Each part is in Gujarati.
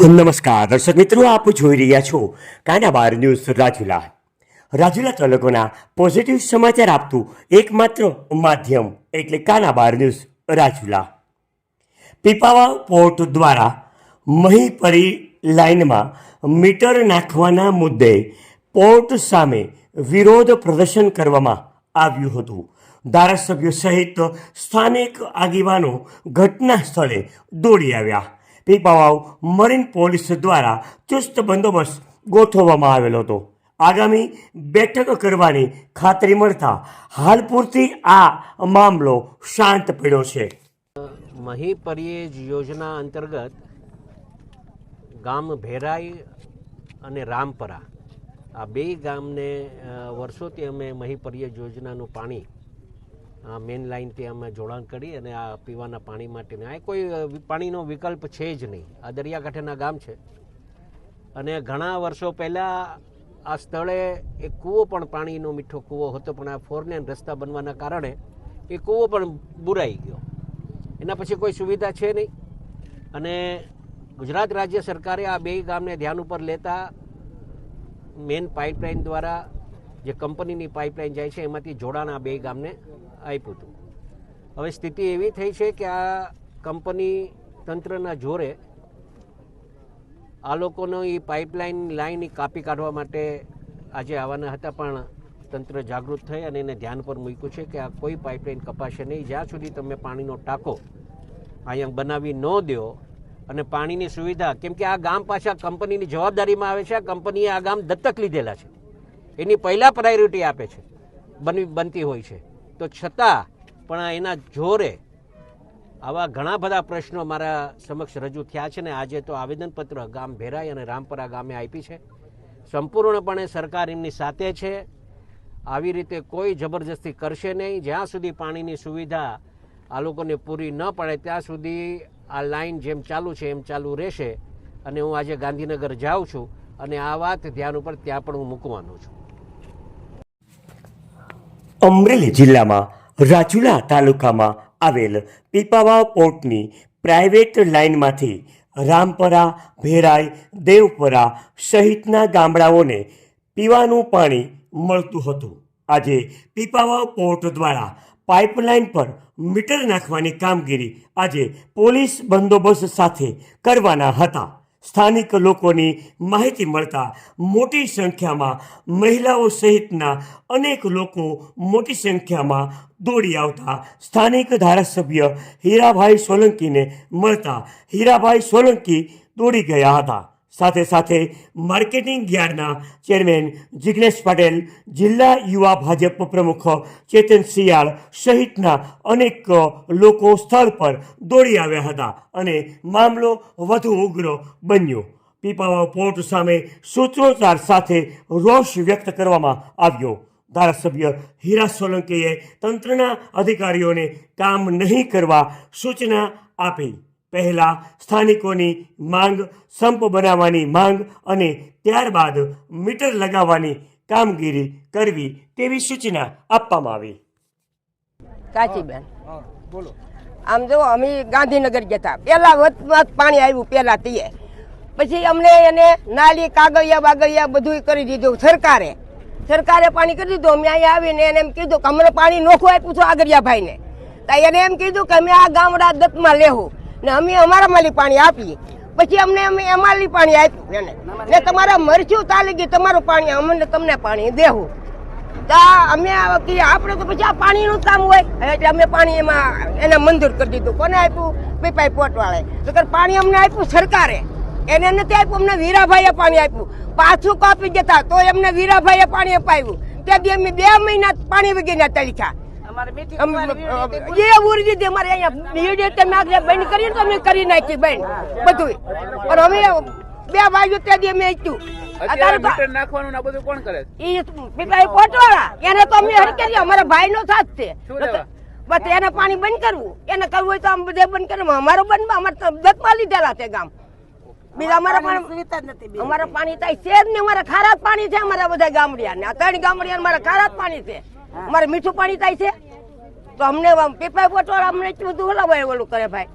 નમસ્કાર, દર્શક મિત્રો, આપ જોઈ રહ્યા છો કાના બાર ન્યૂઝ રાજુલા. રાજુલા તાલુકાના પોઝિટિવ સમાચાર આપતું એકમાત્ર માધ્યમ એટલે કાના બાર ન્યૂઝ રાજુલા. પીપાવા પોર્ટ દ્વારા મહીપરી લાઇનમાં મીટર નાખવાના મુદ્દે પોર્ટ સામે વિરોધ પ્રદર્શન કરવામાં આવ્યું હતું. ધારાસભ્યો સહિત સ્થાનિક આગેવાનો ઘટના સ્થળે દોડી આવ્યા. પીપાવાવ મરીન પોલીસ દ્વારા ચુસ્ત બંદોબસ્ત ગોઠવવામાં આવેલો હતો. આગામી બેઠક કરવાની ખાતરી મળતા હાલ પૂરતી આ મામલો શાંત પડ્યો છે. મહી પરિયેજ યોજના અંતર્ગત ગામ ભેરાઈ અને રામપરા. આ બે ગામને વર્ષોથી અમે મહી પરિયેજ યોજનાનું પાણી મેઇન લાઇનથી અમે જોડાણ કરી અને આ પીવાના પાણી માટેને. આ કોઈ પાણીનો વિકલ્પ છે જ નહીં. આ દરિયાકાંઠાના ગામ છે. અને ઘણા વર્ષો પહેલાં આ સ્થળે એક કૂવો પણ પાણીનો મીઠો કૂવો હતો, પણ આ ફોરલેન રસ્તા બનવાના કારણે એ કૂવો પણ બુરાઈ ગયો. એના પછી કોઈ સુવિધા છે નહીં. અને ગુજરાત રાજ્ય સરકારે આ બે ગામને ધ્યાન ઉપર લેતા મેન પાઇપલાઇન દ્વારા જે કંપનીની પાઇપલાઇન જાય છે, એમાંથી જોડાણ આ બે ગામને આપ્યું હતું. હવે સ્થિતિ એવી થઈ છે કે આ કંપની તંત્રના જોરે આ લોકોનો એ પાઇપલાઇન લાઈન કાપી કાઢવા માટે આજે આવવાના હતા, પણ તંત્ર જાગૃત થઈ અને એને ધ્યાન પર મૂક્યું છે કે આ કોઈ પાઇપલાઇન કપાશે નહીં. જ્યાં સુધી તમે પાણીનો ટાંકો અહીંયા બનાવી ન દો અને પાણીની સુવિધા, કેમ કે આ ગામ પાછા કંપનીની જવાબદારીમાં આવે છે, આ કંપનીએ આ ગામ દત્તક લીધેલા છે. એની પહેલાં પ્રાયોરિટી આપે છે બનવી બનતી હોય છે. તો છતાં પણ એના જોરે આવા ઘણા બધા પ્રશ્નો મારા સમક્ષ રજૂ થયા છે ને આજે તો આવેદનપત્ર ગામ ભેરાઈ અને રામપરા ગામે આપી છે. સંપૂર્ણપણે સરકાર એમની સાથે છે. આવી રીતે કોઈ જબરજસ્તી કરશે નહીં. જ્યાં સુધી પાણીની સુવિધા આ લોકોને પૂરી ન પડે, ત્યાં સુધી આ લાઈન જેમ ચાલુ છે એમ ચાલુ રહેશે અને હું આજે ગાંધીનગર જાઉં છું અને આ વાત ધ્યાન ઉપર ત્યાં પણ હું મૂકવાનો છું. અમરેલી જિલ્લામાં રાજુલા તાલુકામાં આવેલ પીપાવાવ પોર્ટની પ્રાઇવેટ લાઇનમાંથી રામપરા, ભેરાઈ, દેવપરા સહિતના ગામડાઓને પીવાનું પાણી મળતું હતું. આજે પીપાવાવ પોર્ટ દ્વારા પાઇપલાઇન પર મીટર નાખવાની કામગીરી આજે પોલીસ બંદોબસ્ત સાથે કરવાના હતા. સ્થાનિક લોકોની માહિતી મળતા મોટી સંખ્યામાં મહિલાઓ સહિતના અનેક લોકો મોટી સંખ્યામાં દોડી આવતા સ્થાનિક ધારાસભ્ય હીરાભાઈ સોલંકીને મળતા હીરાભાઈ સોલંકી દોડી ગયા હતા. સાથે સાથે માર્કેટિંગ યાર્ડના ચેરમેન જિગ્નેશ પટેલ, જિલ્લા યુવા ભાજપ પ્રમુખ ચેતન શિયાળ સહિતના અનેક લોકો સ્થળ પર દોડી આવ્યા હતા અને મામલો વધુ ઉગ્ર બન્યો. પીપાવાવ પોર્ટ સામે સૂત્રોચ્ચાર સાથે રોષ વ્યક્ત કરવામાં આવ્યો. ધારાસભ્ય હીરા સોલંકીએ તંત્રના અધિકારીઓને કામ નહીં કરવા સૂચના આપી. પહેલા સ્થાનિકોની માંગ સંપ બનાવવાની માંગ અને ત્યારબાદ મીટર લગાવવાની કામગીરી કરવી તેવી સૂચના આપવામાં આવી. કાચીબેન આમ જો અમે ગાંધીનગર ગયા હતા વત વત પાણી આવ્યું પેલા તીએ. પછી અમને એને નાલી કાગળિયા બાગળિયા બધું કરી દીધું સરકારે. સરકારે પાણી કરી દીધું. અમે અહીંયા આવીને એને એમ કીધું કે અમને પાણી નોખું આપ્યું આગળિયા ભાઈને તો એને એમ કીધું કે અમે આ ગામડા દત્તમાં લેવું ને અમે અમારા માલી પાણી આપીએ. પછી અમને અમે અમારી પાણી આપ્યું. એને ને. તમારા મરચું તાલી ગયું, તમારું પાણી અમને તમને પાણી દેવું. તો અમે કહીએ આપણે તો પછી આ પાણીનું કામ હોય. એટલે અમે પાણી એમાં એને મંજૂર કરી દીધું. કોને આપ્યું? પીપાઈ પોટવાળે તો પાણી અમને આપ્યું સરકારે. એને નથી આપ્યું, અમને વીરાભાઈએ પાણી આપ્યું. પાછું કાપી જતા તો એમને વીરાભાઈએ પાણી અપાવ્યું. તેથી અમે બે મહિના પાણી વગેરે તળીખા. જે ઉરી દીધી અમારે અહીંયા વીડિયો તમે આગળ બંધ કરીને તો અમે કરી નાખી બેન બધું પણ અમે બે વાગ્યું તેથી અમે આપ્યું. અત્યારે મીટર નાખવાનું ને બધું કોણ કરે? છે? પીપળાઈ પોટવાળા એને તો અમે હરકેલી અમારા ભાઈ નો સાથ છે બસ એને પાણી બંધ કરવું. એને કરવું હોય તો આમ બધે બંધ કરવું અમારો બંધ અમારે દત્તમાં લીધેલા છે ગામ. બીજા અમારા પાણી અમારા પાણી થાય છે અમારા ખારા જ પાણી છે અમારા બધા ગામડિયા ને ત્રણ ગામડિયા મારા ખારા પાણી છે. અમારે મીઠું પાણી થાય છે. તો અમને પીપળાઈ પોટવાળા અમને એટલું બધું ઓલા ઓલું કરે ભાઈ.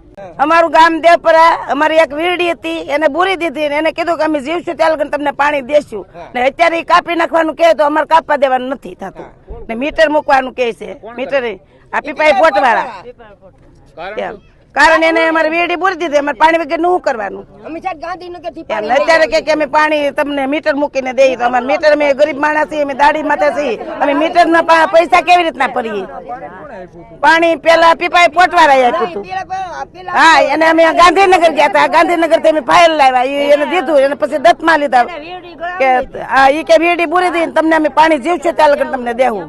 અમારું ગામ દેવપરા અમારી એક વીરડી હતી એને બુરી દીધી ને એને કીધું કે અમે જીવશું ત્યારે લગન તમને પાણી દેશું. ને અત્યારે કાપી નાખવાનું કહે તો અમારે કાપવા દેવાનું નથી થતું. ને મીટર મૂકવાનું કહે છે. મીટર આ પીપાઈ પોટવાળા. કારણ એને અમારે વીરડી બોલી દીધી અમારે પાણી વગરનું કરવાનું. અમે સાહેબ ગાંધીનગરથી અત્યારે કે કે અમે પાણી તમને મીટર મૂકીને દઈએ તો અમારે મીટર અમે ગરીબ માણસ છીએ અમે દાડી માથે છીએ. અમે મીટર ના પૈસા કેવી રીતના ભરીએ? પાણી પેલા પીપાએ પોટવા રહ્યા હતું. હા એને અમે ગાંધીનગર ગયા હતા. ગાંધીનગરથી અમે ફાઇલ લાવ્યા. એને દીધું એને પછી દત્તમાં લીધા. કે આ ઈ કે વીડી પૂરી દઈને તમને અમે પાણી જીવશે ત્યાં લગન તમને દેવું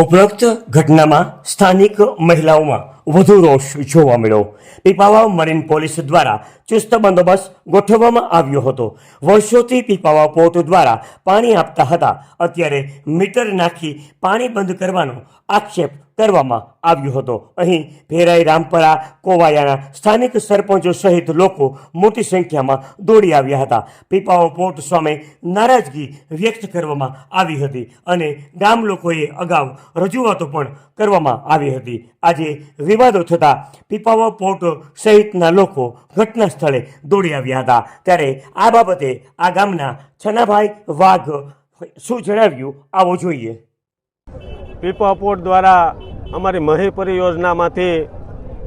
ઉપરોક્ત ઘટનામાં સ્થાનિક મહિલાઓમાં વધુ રોષ જોવા મળ્યો. પીપાવાવ મરીન પોલીસ દ્વારા ચુસ્ત બંદોબસ્ત ગોઠવવામાં આવ્યો હતો. વર્ષોથી પીપાવાવ પોર્ટ દ્વારા પાણી આપતા હતા. અત્યારે મીટર નાખી પાણી બંધ કરવાનો આક્ષેપ કરવામાં આવ્યો હતો. અહીં ભેરાઈ, રામપરા, કોવાયાના સ્થાનિક સરપંચો સહિત લોકો મોટી સંખ્યામાં દોડી આવ્યા હતા. પીપાઓ પોર્ટ સામે નારાજગી વ્યક્ત કરવામાં આવી હતી અને ગામ લોકોએ અગાઉ રજૂઆતો પણ કરવામાં આવી હતી. આજે વિવાદો થતા પીપાવા પોર્ટ સહિતના લોકો ઘટના સ્થળે દોડી આવ્યા હતા. ત્યારે આ બાબતે આ ગામના છનાભાઈ વાઘ શું જણાવ્યું? આવો જોઈએ. પીપા પોર્ટ દ્વારા અમારી મહી પરિયોજનામાંથી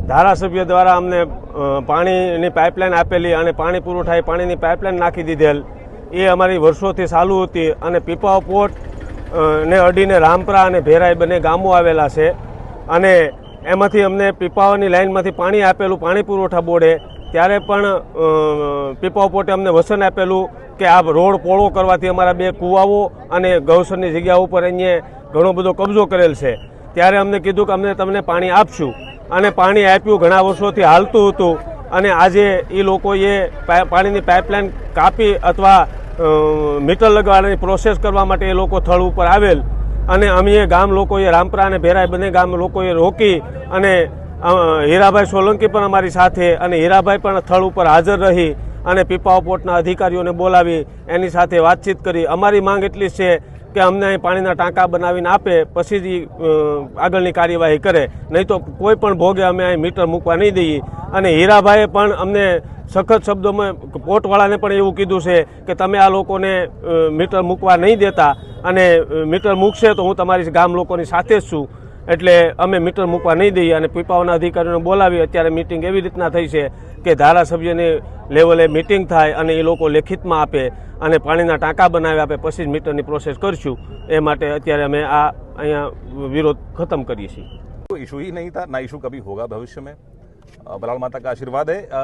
ધારાસભ્ય દ્વારા અમને પાણીની પાઇપલાઇન આપેલી અને પાણી પૂરું થાય, પાણીની પાઇપલાઇન નાખી દીધેલ. એ અમારી વર્ષોથી ચાલુ હતી અને પીપા પોર્ટ ને અડીને રામપરા અને ભેરાઈ બંને ગામો આવેલા છે. અને એમાંથી અમને પીપાવાની લાઇનમાંથી પાણી આપેલું પાણી પુરવઠા બોર્ડે ત્યારે પણ પોર્ટે અમને વસન આપેલું કે આ રોડ પોળો કરવાથી અમારા બે કૂવાઓ અને ગૌસરની જગ્યા ઉપર અહીંયા ઘણો બધો કબજો કરેલ છે. ત્યારે અમને કીધું કે અમને તમને પાણી આપશું. અને પાણી આપ્યું, ઘણા વર્ષોથી હાલતું હતું. અને આજે એ લોકોએ પાણીની પાઇપલાઇન કાપી અથવા મીટર લગાડવાની પ્રોસેસ કરવા માટે એ લોકો સ્થળ ઉપર આવેલ. અને અમે ગામ લોકોએ, રામપરા અને ભેરાઈ બંને ગામ લોકોએ રોકી અને હીરાભાઈ સોલંકી પણ અમારી સાથે અને હીરાભાઈ પણ સ્થળ ઉપર હાજર રહી અને પીપાઓ પોર્ટના અધિકારીઓને બોલાવી એની સાથે વાતચીત કરી. અમારી માંગ એટલી છે કે અમને અહીં પાણીના ટાંકા બનાવીને આપે, પછી જ આગળની કાર્યવાહી કરે. નહીં તો કોઈ પણ ભોગે અમે અહીં મીટર મૂકવા નહીં દઈએ. અને હીરાભાઈએ પણ અમને સખત શબ્દોમાં પોર્ટવાળાને પણ એવું કીધું છે કે તમે આ લોકોને મીટર મૂકવા નહીં દેતા અને મીટર મૂકશે તો હું તમારી ગામ લોકોની સાથે જ છું. એટલે અમે મીટર મૂકવા નહીં દઈએ અને પીપાવાના અધિકારીઓને બોલાવી અત્યારે મિટિંગ એવી રીતના થઈ છે કે ધારાસભ્યની લેવલે મિટિંગ થાય અને એ લોકો લેખિતમાં આપે અને પાણીના ટાંકા બનાવી આપે પછી જ મીટરની પ્રોસેસ કરશું એ માટે અત્યારે અમે આ અહીંયા વિરોધ ખતમ કરીએ છીએ तो इशू ही नहीं था ना इशू कभी होगा भविष्य में अ, बलाल माता का आशीर्वाद है अ,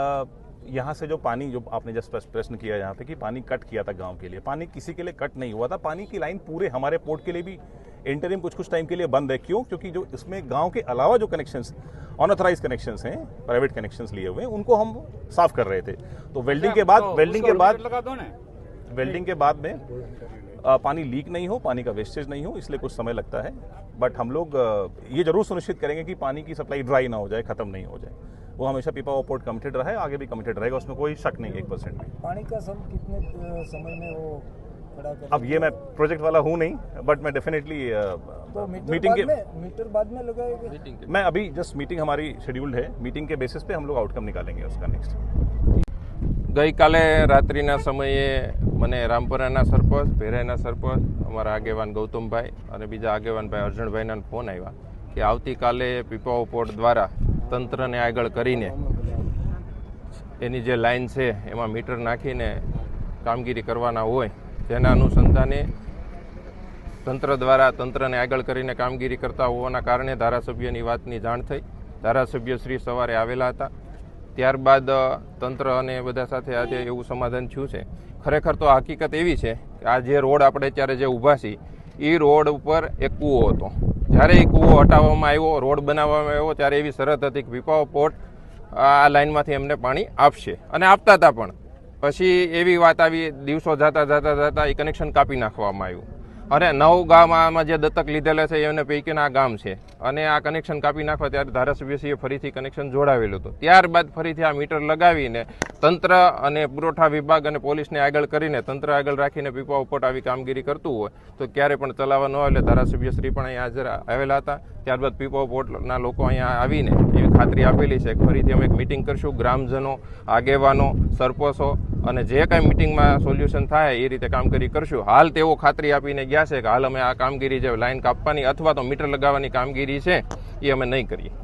यहाँ से जो पानी जो आपने जस्ट प्रश्न- किया यहाँ पे कि पानी कट किया था गाँव के लिए। पानी किसी के लिए कट नहीं हुआ था। पानी की लाइन पूरे हमारे पोर्ट के लिए भी इंटरिम कुछ कुछ टाइम के लिए बंद है। क्यों? क्योंकि जो इसमें गाँव के अलावा जो कनेक्शंस अनऑथराइज कनेक्शंस हैं प्राइवेट कनेक्शंस लिए हुए हैं उनको हम साफ़ कर रहे थे। तो वेल्डिंग के बाद वेल्डिंग के बाद वेल्डिंग के बाद में पानी लीक नहीं हो पानी का वेस्टेज नहीं हो इसलिए कुछ समय लगता है। बट हम लोग ये ज़रूर सुनिश्चित करेंगे कि पानी की सप्लाई ड्राई ना हो जाए खत्म नहीं हो जाए। वो हमेशा पीपा पोर्ट कमिटेड रहा है आगे भी कमिटेड रहेगा उसमें कोई शक नहीं एक परसेंट भी पानी का सब कितने अ, समय में वो खड़ा कर अब ये मैं प्रोजेक्ट वाला हूँ नहीं बट मैं डेफिनेटली तो मीटर मीटिंग बाद के में मीटर बाद में लगाएंगे मैं अभी जस्ट मीटिंग हमारी शेड्यूल्ड है मीटिंग के बेसिस पे हम लोग आउटकम निकालेंगे उसका नेक्स्ट ગઈકાલે રાત્રિના સમયે મને રામપરાના સરપંચ ભેરાઈના સરપંચ અમારા આગેવાન ગૌતમભાઈ અને બીજા આગેવાનભાઈ અર્જણભાઈના ફોન આવ્યા કે આવતીકાલે પીપાઓ પોર્ટ દ્વારા તંત્રને આગળ કરીને એની જે લાઈન છે, એમાં મીટર નાખીને કામગીરી કરવાના હોય જેના અનુસંધાને તંત્ર દ્વારા તંત્રને આગળ કરીને કામગીરી કરતા હોવાના કારણે ધારાસભ્યની વાતની જાણ થઈ. ધારાસભ્ય શ્રી સવારે આવેલા હતા. ત્યારબાદ તંત્ર અને બધા સાથે આજે એવું સમાધાન થયું છે. ખરેખર તો હકીકત એવી છે કે આ જે રોડ આપણે અત્યારે જે ઊભા છીએ એ રોડ ઉપર એક કૂવો હતો. જ્યારે એ કૂવો હટાવવામાં આવ્યો, રોડ બનાવવામાં આવ્યો, ત્યારે એવી શરત હતી કે વિપાવ પોર્ટ આ લાઇનમાંથી એમને પાણી આપશે અને આપતા હતા પણ. પછી એવી વાત આવી, દિવસો જતા જતા જતા એ કનેક્શન કાપી નાખવામાં આવ્યું. અરે નવ ગામ આમાં જે દત્તક લીધેલા છે, એમને પૈકીના ગામ છે. અને આ કનેક્શન કાપી નાખવા ત્યારે ધારાસભ્યશ્રીએ ફરીથી કનેક્શન જોડાવેલું હતું. ત્યારબાદ ફરીથી આ મીટર લગાવીને તંત્ર અને પુરવઠા વિભાગ અને પોલીસને આગળ કરીને તંત્ર આગળ રાખીને પીપા ઉપટ આવી કામગીરી કરતું હોય તો ક્યારે પણ ચલાવવા ન એટલે ધારાસભ્યશ્રી પણ અહીંયા હાજર આવેલા હતા. ત્યારબાદ પીપા ઉપટના લોકો અહીંયા આવીને એવી ખાતરી આપેલી છે ફરીથી અમે એક મિટિંગ કરશું. ગ્રામજનો, આગેવાનો, સરપંચો અને જે કાંઈ મિટિંગમાં સોલ્યુશન થાય એ રીતે કામગીરી કરશું. હાલ તેઓ ખાતરી આપીને ગયા છે કે હાલ અમે આ કામગીરી જે લાઈન કાપવાની અથવા તો મીટર લગાવવાની કામગીરી છે એ અમે નહીં કરીએ.